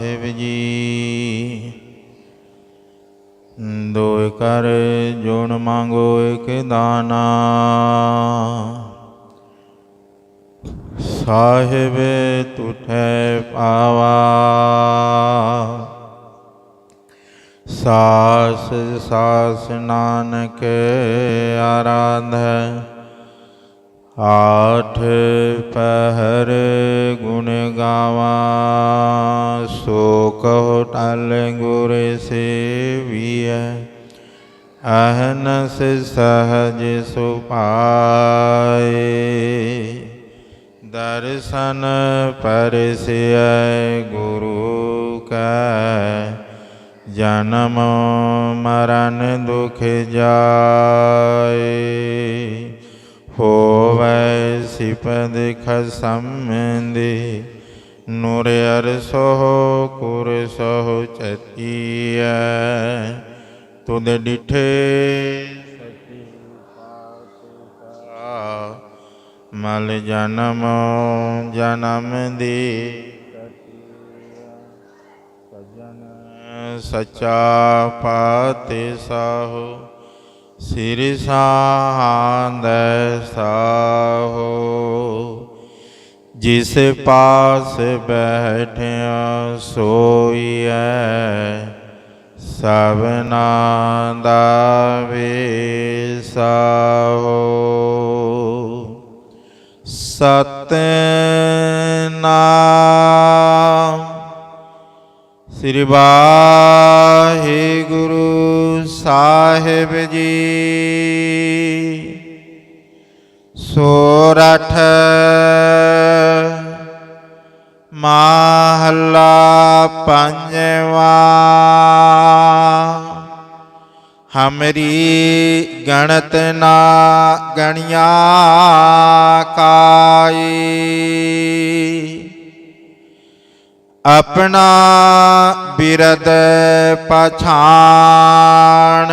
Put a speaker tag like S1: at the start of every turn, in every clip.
S1: ਸਾਹਿਬ ਜੀ ਦੋਇ ਕਰ ਜੋਨ ਮੰਗੋ ਇਕ ਦਾਨਾ। ਸਾਹਿਬ ਤੁਠੈ ਪਾਵਾ। ਸਾਸ ਸਾਸ ਨਾਨਕ ਆਰਾਧੈ। ਆਠ ਪਹਿਰ ਗੁਣ ਗਾਵਾ। ਕਹੋ ਟਲ ਗੁਰ ਸੇਵੀਐ ਅਹਨਸ ਸਹਜ ਸੁਪਾਏ। ਦਰਸ਼ਨ ਪਰਸਿਐ ਗੁਰੂ ਕੈ, ਜਨਮ ਮਰਨ ਦੁਖ ਜਾਏ। ਹੋਵੈ ਸਿਪਦ ਖਸਮੰਦੇ ਨੂਰ ਅਰਸੋ ਕੁਰ ਸੋ ਚਤੀਐ, ਤੁਧ ਡਿਠੇ ਸਚੀ ਪਾਤਸ਼ਾਹ ਮਲ ਜਨਮ ਜਨਮ ਦੀ ਸਜਨ ਸਚਾ ਪਾਤੇ ਸਾਹੋ, ਸਿਰਿ ਸਾਹੰਦ ਸਾਹੋ। ਜਿਸ ਪਾਸ ਬੈਠਿਆ ਸੋਈਐ ਸਭਨਾ ਦਾ ਵੇਸਾਹੋ ਸਤਨਾਮ ਸ੍ਰੀ ਵਾਹਿਗੁਰੂ ਸਾਹਿਬ ਜੀ। ਮਹੱਲਾ ਪੰਜਵਾ ਹਮਰੀ ਗਣਤ ਨਾ ਗਣਿਆ ਕਾਈ ਆਪਣਾ ਬਿਰਦ ਪਛਾਣ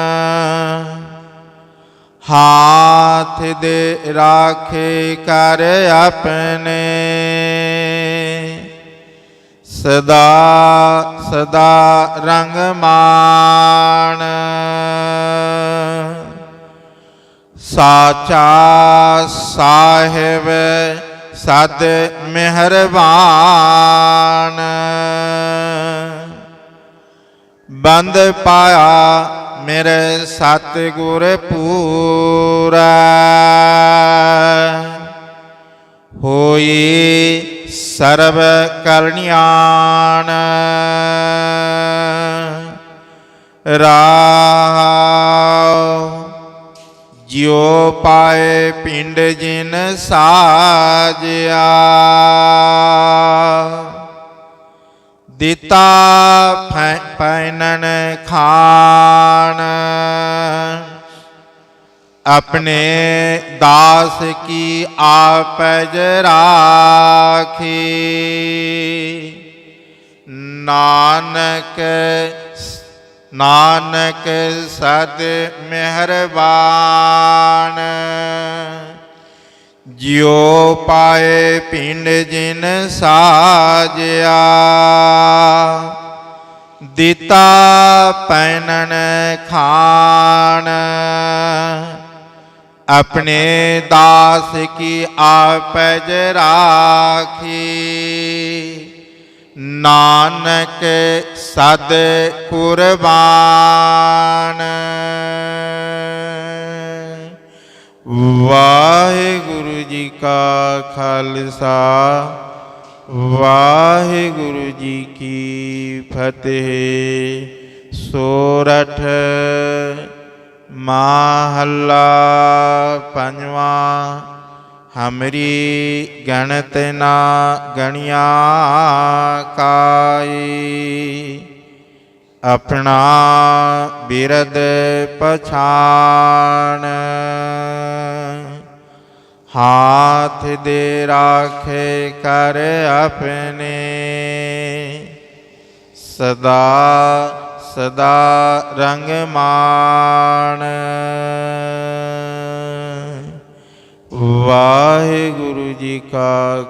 S1: ਹਾਥ ਦੇ ਰਾਖੇ ਕਰ ਆਪਣੇ। ਸਦਾ ਸਦਾ ਰੰਗ ਮਾਣ। ਸਾਚਾ ਸਾਹਿਬ ਸਦ ਮਿਹਰਬਾਨ। ਬੰਦ ਪਾਇਆ ਮੇਰੇ ਸਤ ਗੁਰ ਸਰਬ ਕਰਨਿਆਨ ਰਾਹ ਜਿਉ ਪਾਏ ਪਿੰਡ ਜਿਨ ਸਾਜਿਆ। ਦਿੱਤਾ ਪੈਨਨ ਖਾਨ ਆਪਣੇ ਦਾਸ ਕੀ ਆਪਜ ਰਾਖੀ? ਨਾਨਕ ਨਾਨਕ ਸਦ ਮਿਹਰਬਾਨ। ਜਿਉ ਪਾਏ ਪਿੰਡ ਜਿਨ ਸਾਜਿਆ, ਦਿੱਤਾ ਪੈਨਨ ਖਾਨ ਆਪਣੇ ਦਾਸ ਕੀ ਆਪਜ ਰਾਖੀ ਨਾਨਕ ਸਦ ਕੁਰਬਾਨ ਵਾਹਿਗੁਰੂ ਜੀ ਕਾ ਖਾਲਸਾ ਵਾਹਿਗੁਰੂ ਜੀ ਕੀ ਫਤਿਹ ਸੋਰਠ ਮਹੱਲਾ ਪੰਜਵਾ, ਹਮਰੀ ਗਣਤ ਨਾ ਗਣਿਆ ਕਾਈ ਆਪਣਾ ਬਿਰਦ ਪਛਾਣ। ਹਾਥ ਦੇ ਰਾਖੇ ਕਰ ਆਪਣੇ। ਸਦਾ ਸਦਾ ਰੰਗ ਮਾਣ।